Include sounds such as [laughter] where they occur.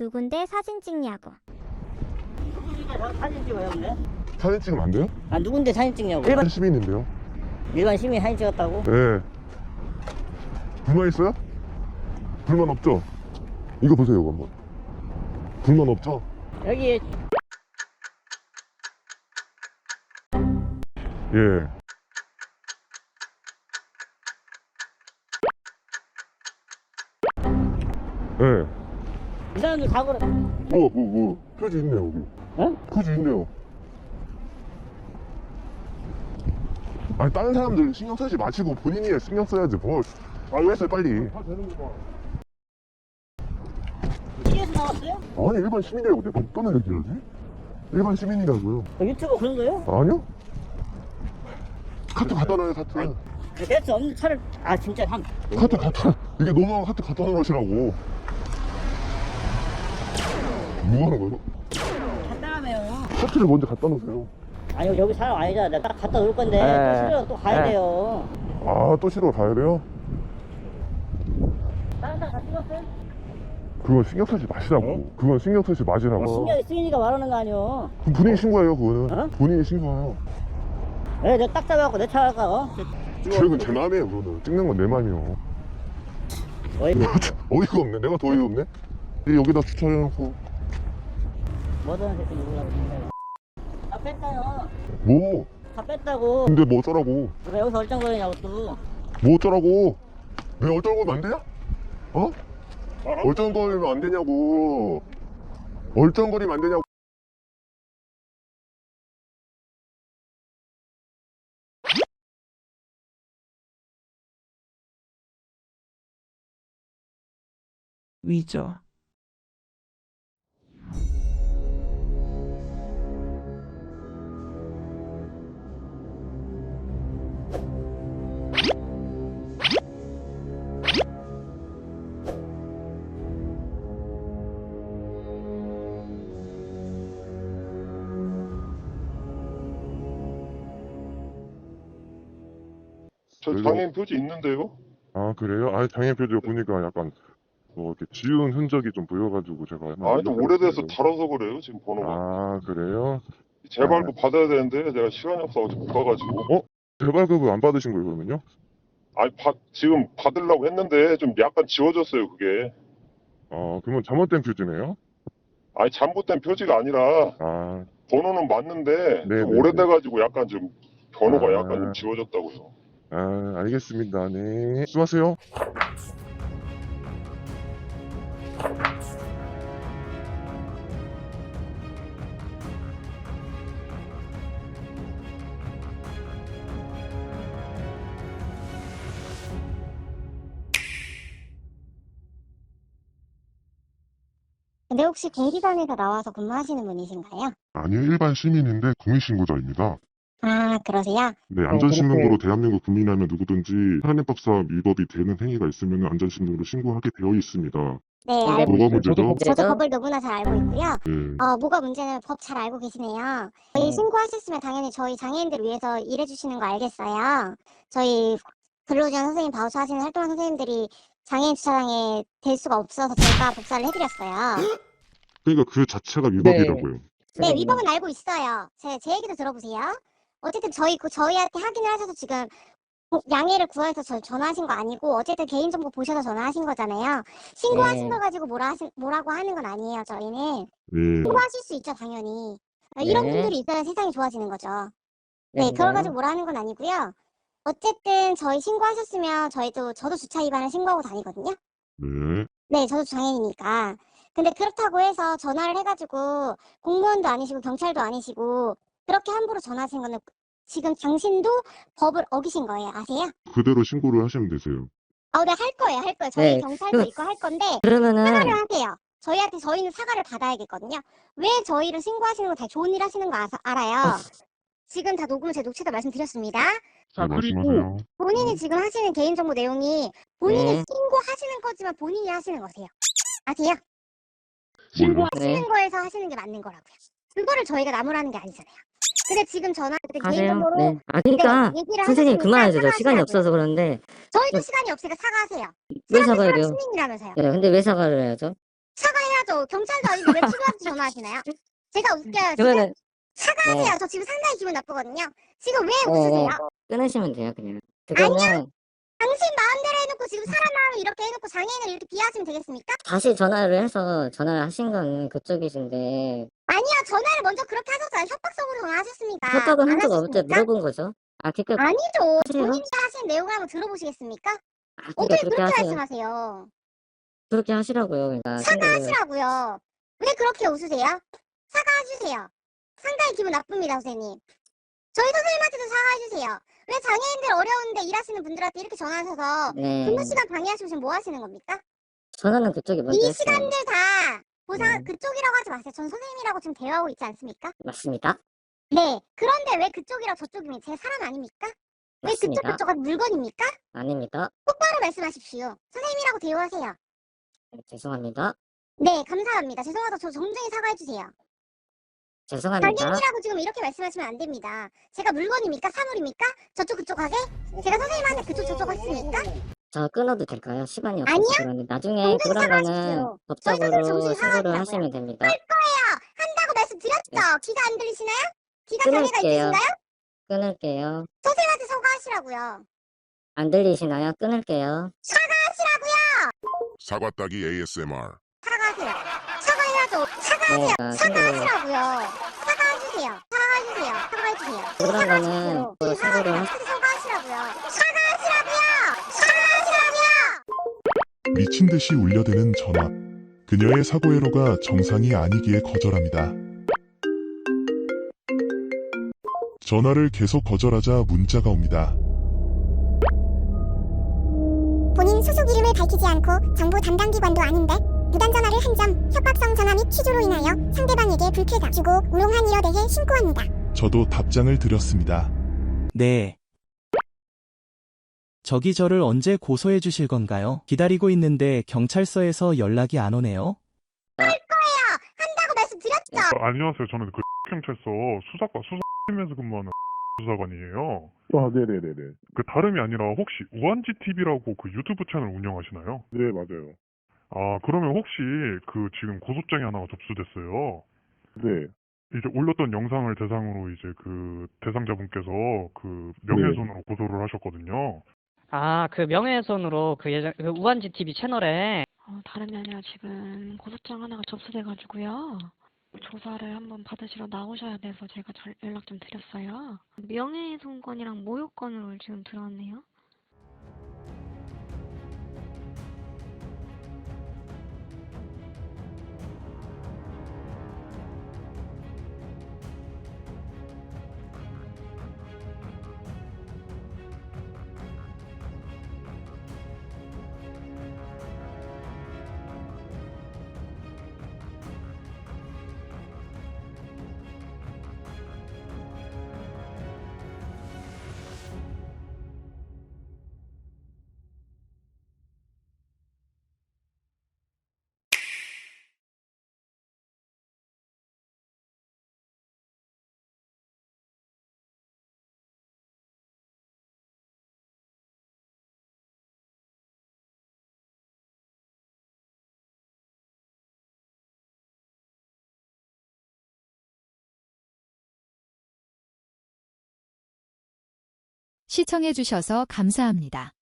누군데 사진 찍냐고. 사진 찍어요 근데? 사진 찍으면 안 돼요? 아 누군데 사진 찍냐고 일반 시민인데요. 일반 시민 사진 찍었다고? 네. 불만 있어요? 불만 없죠? 이거 보세요, 이거 한번. 불만 없죠? 여기 예. 예. 이 사람들 다 그래 뭐, 뭐, 뭐, 표지 있네요, 여기. 어? 표지 있네요. 아니, 다른 사람들 신경 쓰지 마시고 본인이 신경 써야지, 뭘. 빨리 했어요, 빨리. TV에서 나왔어요? 아니, 일반 시민이라고 내가 어떤 얘기를 하지? 일반 시민이라고요. 어, 유튜브 그런 거요? 아니요? 카트 갖다 놔요, 카트. 대체 없는 차를 아 진짜 한 카트 갖다, 이게 너무하고 카트 갖다 놓으시라고. 뭐 하는 거예요? 간단하네요 카트를 먼저 갖다 놓으세요. 아니 여기 사람 아니잖아 내가 딱 갖다 놓을 건데 네. 또 싫어 또 가야 네. 돼요 아, 또 쉬러 가야 돼요? 다른 사람 다 찍었어요? 그건 신경 쓰지 마시라고. 그건 신경 쓰지 마시라고. 신경이 쓰이니까 말하는 거 아니오 그럼 본인이 신고해요, 그거는. 어? 본인이 신고해요. 네, 내가 딱 잡아갖고 내차 갈까 어? 그건 제 마음이에요, 그거는. 찍는 건 내 마음이요. 어이 [laughs] 어이가 없네. 내가 더 어이가 없네. 이 여기다 주차해놓고. 뭐든 새끼 누구라고 다 뺐다요 뭐? 다 뺐다고 근데 뭐 어쩌라고? 왜 여기서 얼쩡거리냐고 또 뭐 어쩌라고? 왜 얼쩡거리면 안 되냐? 어? 얼쩡거리면 안 되냐고. 얼쩡거리면 안 되냐고. 위조, 저 왜요? 장애인 표지 있는데요? 아, 그래요? 아, 장애 표지 보니까 약간 뭐 이렇게 지운 흔적이 좀 보여가지고 제가. 아니 좀 오래돼서 달아서 그래요 지금 번호가 아, 그래요? 재발부 받아야 되는데 내가 시간이 없어 어제 못 가가지고 재발급을 안 받으신 거예요, 그러면요? 아니 받 지금 받으려고 했는데 좀 약간 지워졌어요 그게 아, 그러면 잘못된 표지네요? 아니 잘못된 표지가 아니라 아, 번호는 맞는데 네, 좀 네, 오래돼가지고 약간 좀 번호가 아. 약간 좀 지워졌다고요 아, 알겠습니다. 네. 수고하세요. 근데 혹시 공기관에서 나와서 근무하시는 분이신가요? 아니요, 일반 시민인데 국민신고자입니다. 아, 그러세요? 네, 안전신문고로 대한민국 국민이라면 누구든지 산해법상 위법이 되는 행위가 있으면 안전신문고로 신고하게 되어 있습니다. 네, 네, 알고 뭐가 문제죠? 저도 법을 너무나 잘 알고 있고요. 네. 어, 뭐가 문제는 법 잘 알고 계시네요. 저희 네. 신고하셨으면 당연히 저희 장애인들 위해서 일해주시는 거 알겠어요. 저희 근로지원 선생님 바우처 하시는 활동한 선생님들이 장애인 주차장에 될 수가 없어서 저희가 복사를 해드렸어요. 그러니까 그 자체가 위법이라고요. 네, 위법은 알고 있어요. 제, 제 얘기도 들어보세요. 어쨌든 저희, 그 저희한테 확인을 하셔서 지금 고- 양해를 구해서 저 전화하신 거 아니고 어쨌든 개인정보 보셔서 전화하신 거잖아요. 신고하신 네. 거 가지고 뭐라 하시, 뭐라고 하는 건 아니에요, 저희는. 네. 신고하실 수 있죠, 당연히. 이런 네. 분들이 있어야 세상이 좋아지는 거죠. 네, 그걸 가지고 뭐라 하는 건 아니고요. 어쨌든 저희 신고하셨으면 저희도 저도 주차 위반을 신고하고 다니거든요. 네. 네, 저도 장애인이니까. 근데 그렇다고 해서 전화를 해가지고 공무원도 아니시고 경찰도 아니시고 그렇게 함부로 전화하신 거는 지금 당신도 법을 어기신 거예요. 아세요? 그대로 신고를 하시면 되세요. 아, 네, 할 거예요, 할 거예요. 저희 네. 경찰도 있고 할 건데 그러면은 사과를 하세요. 저희한테 저희는 사과를 받아야겠거든요. 왜 저희를 신고하시는 거 다 좋은 일 하시는 거 아, 알아요. 지금 다 녹음을 제 녹취도 말씀드렸습니다. 네, 말씀하세요. 본인이 지금 하시는 개인정보 내용이 본인이 네. 신고하시는 거지만 본인이 하시는 거세요. 아세요? 뭘요? 하시는 거에서 하시는 게 맞는 거라고요. 그거를 저희가 나무라는 게 아니잖아요. 근데 지금 전화 그때 가세요. 개인정보로 네. 아 그러니까 네, 얘기를 선생님 하셨으니까 그만하죠. 저 시간이 사과하시라고요. 없어서 그러는데 저희도 네. 시간이 없으니까 사과하세요. 왜 사람들 사과를 사람? 시민이라면서요. 네, 근데 왜 사과를 해야죠? 사과해야죠. 경찰도 아닌데 왜 피고한테 전화하시나요? 제가 웃겨요. 지금 그러면은 사과하세요. 네. 저 지금 상당히 기분 나쁘거든요. 지금 왜 네, 웃으세요? 네. 끊으시면 돼요 그냥. 그거는 당신 마음대로 해놓고 지금 사람 마음을 이렇게 해놓고 장애인을 이렇게 비하하시면 되겠습니까? 다시 전화를 해서 전화를 하신 거는 그쪽이신데 아니요, 전화를 먼저 그렇게 하셨잖아요. 협박성으로 전화하셨습니까? 협박은 안한적 없을 때? 물어본 거죠. 아 그니까 아니죠. 하세요. 본인이 하신 내용을 한번 들어보시겠습니까? 아, 어떻게 그렇게 그렇게 하세요. 말씀하세요? 그렇게 하시라고요. 그러니까. 사과하시라고요. 왜 그렇게 웃으세요? 사과해주세요. 상당히 기분 나쁩니다, 선생님. 저희 선생님한테도 사과해주세요. 왜 장애인들 어려운데 일하시는 분들한테 이렇게 전화하셔서 네. 근무 시간 방해하시고 지금 뭐 하시는 겁니까? 전화는 그쪽이 먼저 이 했어요. 시간들 다 보상 네. 그쪽이라고 하지 마세요. 전 선생님이라고 지금 대화하고 있지 않습니까? 맞습니다. 네. 그런데 왜 그쪽이랑 저쪽이면 제 사람 아닙니까? 왜 그쪽 맞습니다. 그쪽은 물건입니까? 아닙니다. 똑바로 말씀하십시오. 선생님이라고 대우하세요. 네, 죄송합니다. 네, 감사합니다. 죄송하다. 저 정중히 사과해주세요. 죄송합니다. 장애인이라고 지금 이렇게 말씀하시면 안 됩니다. 제가 물건입니까? 사물입니까? 저쪽 그쪽 하게? 제가 선생님한테 그쪽 저쪽 했습니까? 저 끊어도 될까요? 시간이 아니요. 없어서 그런데 나중에 정중히 그런 거는 사과하십시오. 법적으로 정중히 신고를 사과하시라고요. 하시면 됩니다. 할 거예요. 한다고 말씀드렸죠. 귀가 안 들리시나요? 귀가 장애가 네. 끊을게요. 있으신가요? 끊을게요. 선생님한테 사과하시라고요. 안 들리시나요? 끊을게요. 사과하시라고요. 사과 따기 ASMR. 사과하세요. 사과해야죠. 사과하세요. 네, 사과하시라고요. 사과해주세요. 사과해주세요. 사과해주세요. 그런 거는 또 신고를 하 사과하시라고요. 사과하시라고요. 사과하시라고요. 미친 듯이 울려대는 전화. 그녀의 사고 회로가 정상이 아니기에 거절합니다. 전화를 계속 거절하자 문자가 옵니다. 본인 소속 이름을 밝히지 않고 정부 담당 기관도 아닌데 무단 전화를 한 점 협박성 전화 및 취조로 인하여 상대방에게 불쾌감 주고 우롱한 일에 대해 신고합니다. 저도 답장을 드렸습니다. 네. 저기 저를 언제 고소해 주실 건가요? 기다리고 있는데 경찰서에서 연락이 안 오네요. 한다고 말씀드렸죠. 아, 안녕하세요. 저는 그 경찰서 수사과 수사팀에서 근무하는 수사관이에요. 아, 네네네네. 그 다름이 아니라 혹시 우한지 TV라고 그 유튜브 채널 운영하시나요? 네, 맞아요. 아 그러면 혹시 그 지금 고소장이 하나가 접수됐어요. 네. 이제 올렸던 영상을 대상으로 이제 그 대상자분께서 그 명예훼손으로 고소를 하셨거든요. 아, 그 명예훼손으로 그 예전 그 우한지 TV 채널에 어, 다름이 아니라 지금 고소장 하나가 접수돼가지고요. 조사를 한번 받으시러 나오셔야 돼서 제가 잘 연락 좀 드렸어요. 명예훼손건이랑 모욕건으로 지금 들어왔네요. 시청해주셔서 감사합니다.